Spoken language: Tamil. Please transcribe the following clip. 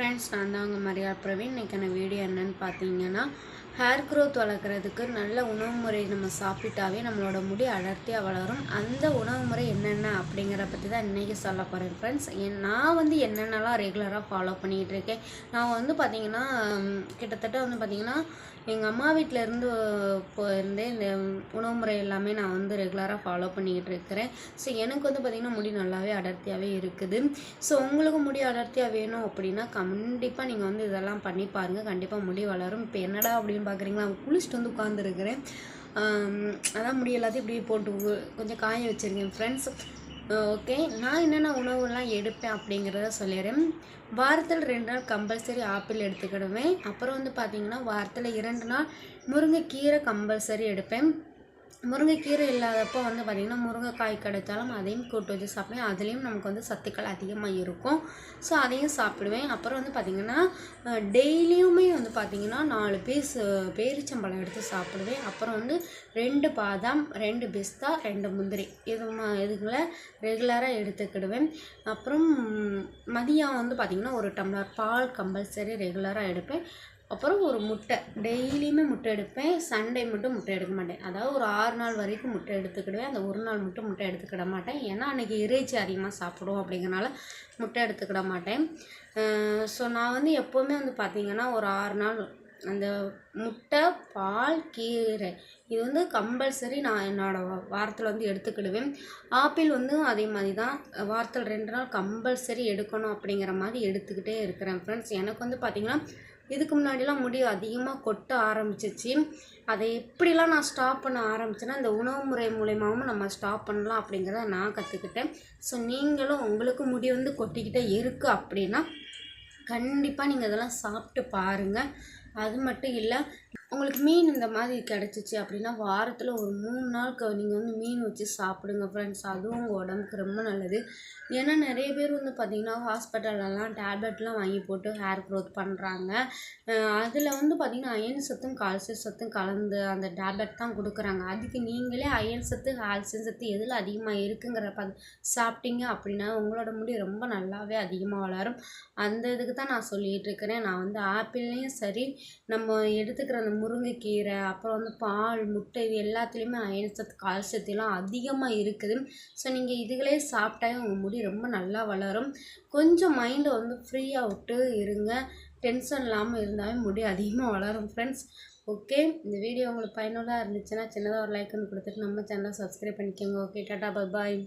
ஃப்ரெண்ட்ஸ் நான் தான் உங்கள் மரியா பிரவீன். இன்றைக்கான வீடியோ என்னென்னு பார்த்தீங்கன்னா ஹேர் க்ரோத் வளர்க்குறதுக்கு நல்ல உணவு முறை நம்ம சாப்பிட்டாவே நம்மளோட முடி அடர்த்தியாக வளரும். அந்த உணவு முறை என்னென்ன அப்படிங்கிற பற்றி தான் இன்றைக்கி சொல்ல போகிறேன் ஃப்ரெண்ட்ஸ் நான் வந்து என்னென்னலாம் ரெகுலராக ஃபாலோ பண்ணிகிட்டு இருக்கேன். நான் வந்து பார்த்திங்கன்னா கிட்டத்தட்ட வந்து பார்த்திங்கன்னா எங்கள் அம்மா வீட்டில் இருந்து போயிருந்தே இந்த உணவு முறை எல்லாமே நான் வந்து ரெகுலராக ஃபாலோ பண்ணிக்கிட்டு இருக்கிறேன். ஸோ எனக்கு வந்து பார்த்திங்கன்னா முடி நல்லாவே அடர்த்தியாகவே இருக்குது. ஸோ உங்களுக்கு முடி அடர்த்தியாக வேணும் அப்படின்னா கண்டிப்பாக நீங்கள் வந்து இதெல்லாம் பண்ணி பாருங்கள் கண்டிப்பாக முடி வளரும். இப்போ என்னடா அப்படின்னு பார்க்குறீங்களா குளிச்சுட்டு வந்து உட்காந்துருக்கிறேன் அதான் முடி எல்லாத்தையும் இப்படி போட்டு கொஞ்சம் காய வச்சுருக்கேன் ஃப்ரெண்ட்ஸ் ஓகே நான் என்னென்ன உணவுலாம் எடுப்பேன் அப்படிங்கிறத சொல்லிடுறேன். வாரத்தில் ரெண்டு நாள் கம்பல்சரி ஆப்பிள் எடுத்துக்கிடுவேன். அப்புறம் வந்து பார்த்தீங்கன்னா வாரத்தில் இரண்டு நாள் முருங்கைக்கீரை கம்பல்சரி எடுப்பேன். முருங்கைக்கீரை இல்லாதப்போ வந்து பார்த்திங்கன்னா முருங்கைக்காய் கிடைச்சாலும் அதையும் கூட்டு வச்சு சாப்பிடுவேன். அதுலேயும் நமக்கு வந்து சத்துக்கள் அதிகமாக இருக்கும். ஸோ அதையும் சாப்பிடுவேன். அப்புறம் வந்து பார்த்திங்கன்னா டெய்லியுமே வந்து பார்த்திங்கன்னா நாலு பீஸ் பேரிச்சம்பழம் எடுத்து சாப்பிடுவேன். அப்புறம் வந்து ரெண்டு பாதாம் ரெண்டு பிஸ்தா ரெண்டு முந்திரி. இது இதுகளை ரெகுலராக எடுத்துக்கிடுவேன். அப்புறம் மதியம் வந்து பார்த்திங்கன்னா ஒரு டம்ளர் பால் கம்பல்சரி ரெகுலராக எடுப்பேன். அப்புறம் ஒரு முட்டை. டெய்லியுமே முட்டை எடுப்பேன். சண்டே மட்டும் முட்டை எடுக்க மாட்டேன். அதாவது ஒரு ஆறு நாள் வரைக்கும் முட்டை எடுத்துக்கிடுவேன். அந்த ஒரு நாள் மட்டும் முட்டை எடுத்துக்கிட மாட்டேன். ஏன்னா அன்றைக்கி இறைச்சி அதிகமாக சாப்பிடுவோம் அப்படிங்கிறனால முட்டை எடுத்துக்கிட மாட்டேன். ஸோ நான் வந்து எப்போவுமே வந்து பார்த்திங்கன்னா ஒரு ஆறு நாள் அந்த முட்டை பால் கீரை. இது வந்து கம்பல்சரி நான் என்னோடய வாரத்தில் வந்து எடுத்துக்கிடுவேன். ஆப்பிள் வந்து அதே மாதிரி தான் வாரத்தில் ரெண்டு நாள் கம்பல்சரி எடுக்கணும் அப்படிங்கிற மாதிரி எடுத்துக்கிட்டே இருக்கிறேன் ஃப்ரெண்ட்ஸ் எனக்கு வந்து பார்த்திங்கன்னா இதுக்கு முன்னாடிலாம் முடி அதிகமாக கொட்ட ஆரம்பிச்சிச்சு. அதை எப்படிலாம் நான் ஸ்டாப் பண்ண ஆரம்பிச்சேன்னா இந்த உணவு முறை மூலயமாவும் நம்ம ஸ்டாப் பண்ணலாம் அப்படிங்கிறத நான் கற்றுக்கிட்டேன் ஸோ நீங்களும் உங்களுக்கு முடி வந்து கொட்டிக்கிட்டே இருக்குது அப்படின்னா கண்டிப்பாக நீங்கள் இதெல்லாம் சாப்பிட்டு பாருங்கள் அது மட்டும் இல்லை உங்களுக்கு மீன் இந்த மாதிரி கிடச்சிச்சு அப்படின்னா வாரத்தில் ஒரு மூணு நாளுக்கு நீங்கள் வந்து மீன் வச்சு சாப்பிடுங்க ஃப்ரெண்ட்ஸ் அதுவும் உங்கள் உடம்புக்கு ரொம்ப நல்லது. ஏன்னா நிறைய பேர் வந்து பார்த்திங்கன்னா ஹாஸ்பிட்டல்லலாம் டேப்லெட்லாம் வாங்கி போட்டு ஹேர் க்ரோத் பண்ணுறாங்க அதில் வந்து பார்த்திங்கன்னா அயன் சத்தும் கால்சியம் சத்தும் கலந்து அந்த டேப்லெட் தான் கொடுக்குறாங்க. அதுக்கு நீங்களே அயன் சத்து கால்சியம் சத்து எதில் அதிகமாக இருக்குங்கிற ப சாப்பிட்டீங்க அப்படின்னா உங்களோட முடி ரொம்ப நல்லாவே அதிகமாக வளரும். அந்த இதுக்கு தான் நான் சொல்லிகிட்டு இருக்கிறேன். நான் வந்து ஆப்பிள்லேயும் சரி நம்ம எடுத்துக்கிற அந்த முருங்கைக்கீரை அப்புறம் வந்து பால் முட்டை இது எல்லாத்துலேயுமே அயன் சத்து கால்சியத்தெல்லாம் அதிகமாக இருக்குது. ஸோ நீங்கள் இதுகளே சாப்பிட்டாவே உங்கள் முடி ரொம்ப நல்லா வளரும். கொஞ்சம் மைண்டை வந்து ஃப்ரீயாக விட்டு இருங்க. டென்ஷன் இல்லாமல் இருந்தாவே முடி அதிகமாக வளரும் ஃப்ரெண்ட்ஸ் ஓகே இந்த வீடியோ உங்களுக்கு பயனுள்ளதாக இருந்துச்சுன்னா சின்னதாக ஒரு லைக் வந்து கொடுத்துட்டு நம்ம சேனலை சப்ஸ்கிரைப் பண்ணிக்கோங்க. ஓகே டாட்டா பாய்